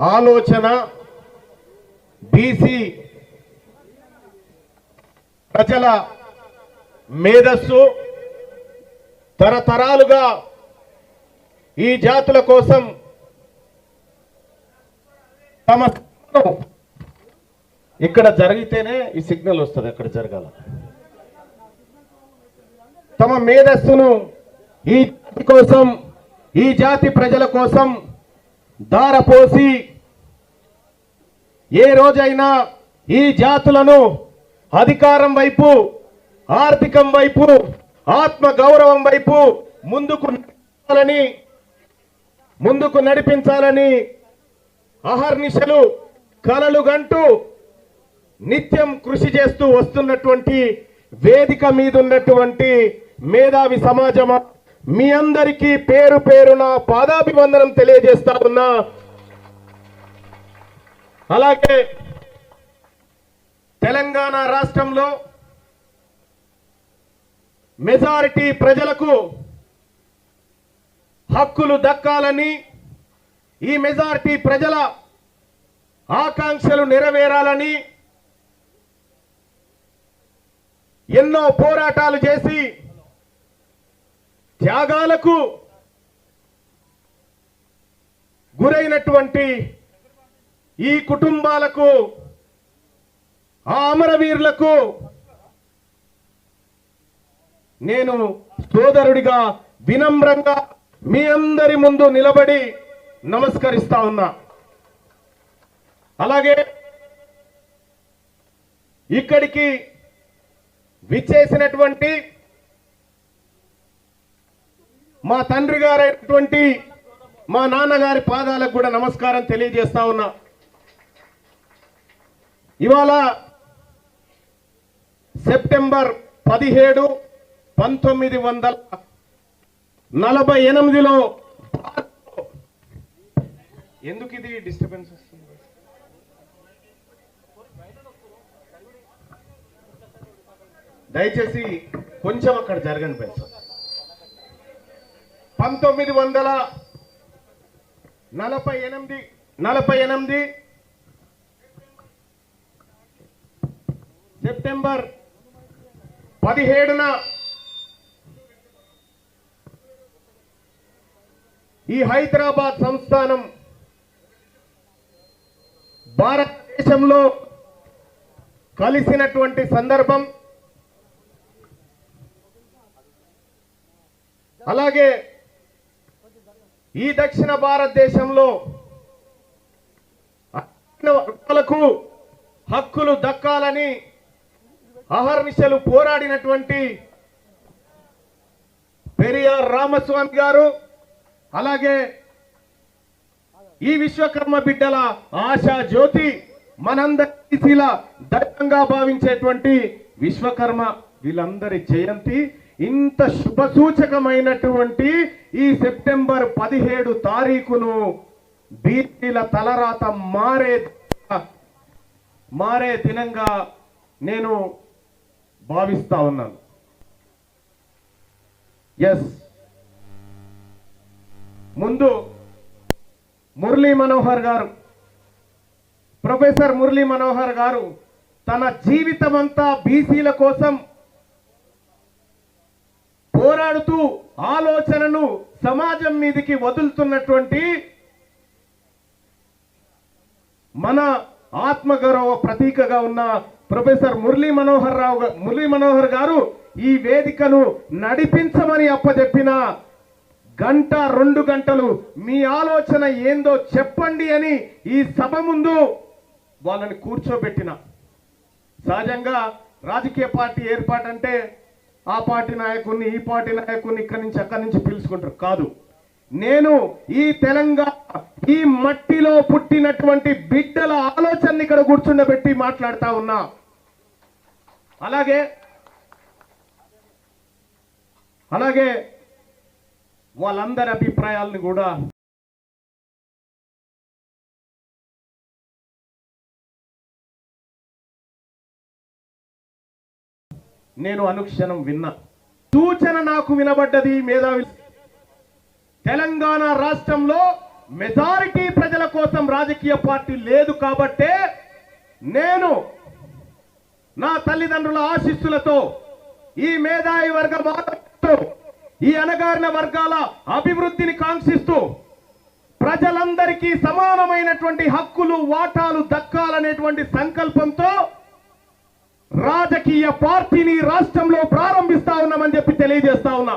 ఆలోచన బీసీ ప్రజల మేధస్సు తరతరాలుగా ఈ జాతుల కోసం తమ ఇక్కడ జరిగితేనే ఈ సిగ్నల్ వస్తుంది అక్కడ జరగాల. తమ మేధస్సును ఈ కోసం ఈ జాతి ప్రజల కోసం దారపోసి ఏ రోజైనా ఈ జాతులను అధికారం వైపు ఆర్థికం వైపు ఆత్మ గౌరవం వైపు ముందుకు నడిపించాలని ముందుకు నడిపించాలని అహర్నిశలు కలలు గంటూ నిత్యం కృషి చేస్తూ వస్తున్నటువంటి వేదిక మీద ఉన్నటువంటి మేధావి సమాజమా? మీ అందరికీ పేరు పేరున పాదాభివందనం తెలియజేస్తా ఉన్నా అలాగే తెలంగాణ రాష్ట్రంలో మెజారిటీ ప్రజలకు హక్కులు దక్కాలని ఈ మెజారిటీ ప్రజల ఆకాంక్షలు నెరవేరాలని ఎన్నో పోరాటాలు చేసి త్యాగాలకు గురైనటువంటి ఈ కుటుంబాలకు ఆ అమరవీరులకు నేను సోదరుడిగా వినమ్రంగా మీ అందరి ముందు నిలబడి నమస్కరిస్తా ఉన్నా. అలాగే ఇక్కడికి విచ్చేసినటువంటి మా తండ్రి గారైనటువంటి మా నాన్నగారి పాదాలకు కూడా నమస్కారం తెలియజేస్తా ఉన్నా. ఇవాళ సెప్టెంబర్ పదిహేడు పంతొమ్మిది వందల నలభై ఎనిమిదిలో ఎందుకు ఇది డిస్టర్బెన్స్ వస్తుంది? దయచేసి కొంచెం అక్కడ జరగని పెంచు పంతొమ్మిది వందల నలభై ఎనిమిది నలభై ఎనిమిది సెప్టెంబర్ పదిహేడున ఈ హైదరాబాద్ సంస్థానం భారతదేశంలో కలిసినటువంటి సందర్భం. అలాగే ఈ దక్షిణ భారతదేశంలో హక్కులు దక్కాలని అహర్నిశలు పోరాడినటువంటి పెరియార్ రామస్వామి గారు అలాగే ఈ విశ్వకర్మ బిడ్డల ఆశా జ్యోతి మనందరిలా దైవంగా భావించేటువంటి విశ్వకర్మ వీళ్ళందరి జయంతి ఇంత శుభ సూచకమైనటువంటి ఈ సెప్టెంబర్ పదిహేడు తారీఖును బీసీల తలరాత మారే మారే దినంగా నేను భావిస్తా ఉన్నాను. ఎస్ ముందు మురళీ మనోహర్ గారు ప్రొఫెసర్ మురళీ మనోహర్ గారు తన జీవితమంతా బీసీల కోసం పోరాడుతూ ఆలోచనను సమాజం మీదికి వదులుతున్నటువంటి మన ఆత్మగౌరవ ప్రతీకగా ఉన్న ప్రొఫెసర్ మురళీ మనోహర్ రావు మురళీ మనోహర్ గారు ఈ వేదికను నడిపించమని అప్పచెప్పిన గంట రెండు గంటలు మీ ఆలోచన ఏందో చెప్పండి అని ఈ సభ ముందు వాళ్ళని కూర్చోబెట్టిన. సహజంగా రాజకీయ పార్టీ ఏర్పాటు అంటే ఆ పార్టీ నాయకుడిని ఈ పార్టీ నాయకుడిని ఇక్కడి నుంచి అక్కడి నుంచి పిలుచుకుంటారు. కాదు. నేను ఈ తెలంగాణ ఈ మట్టిలో పుట్టినటువంటి బిడ్డల ఆలోచనని ఇక్కడ కూర్చుండబెట్టి మాట్లాడుతా ఉన్నా. అలాగే అలాగే వాళ్ళందరి అభిప్రాయాలను కూడా నేను అనుక్షణం విన్నా. సూచన నాకు వినబడ్డది మేధావి తెలంగాణ రాష్ట్రంలో మెజారిటీ ప్రజల కోసం రాజకీయ పార్టీ లేదు కాబట్టే నేను నా తల్లిదండ్రుల ఆశీస్సులతో ఈ మేధావి వర్గ ఈ అణగారిన వర్గాల అభివృద్ధిని కాంక్షిస్తూ ప్రజలందరికీ సమానమైనటువంటి హక్కులు వాటాలు దక్కాలనేటువంటి సంకల్పంతో రాజకీయ పార్టీని రాష్ట్రంలో ప్రారంభిస్తా ఉన్నామని చెప్పి తెలియజేస్తా ఉన్నా.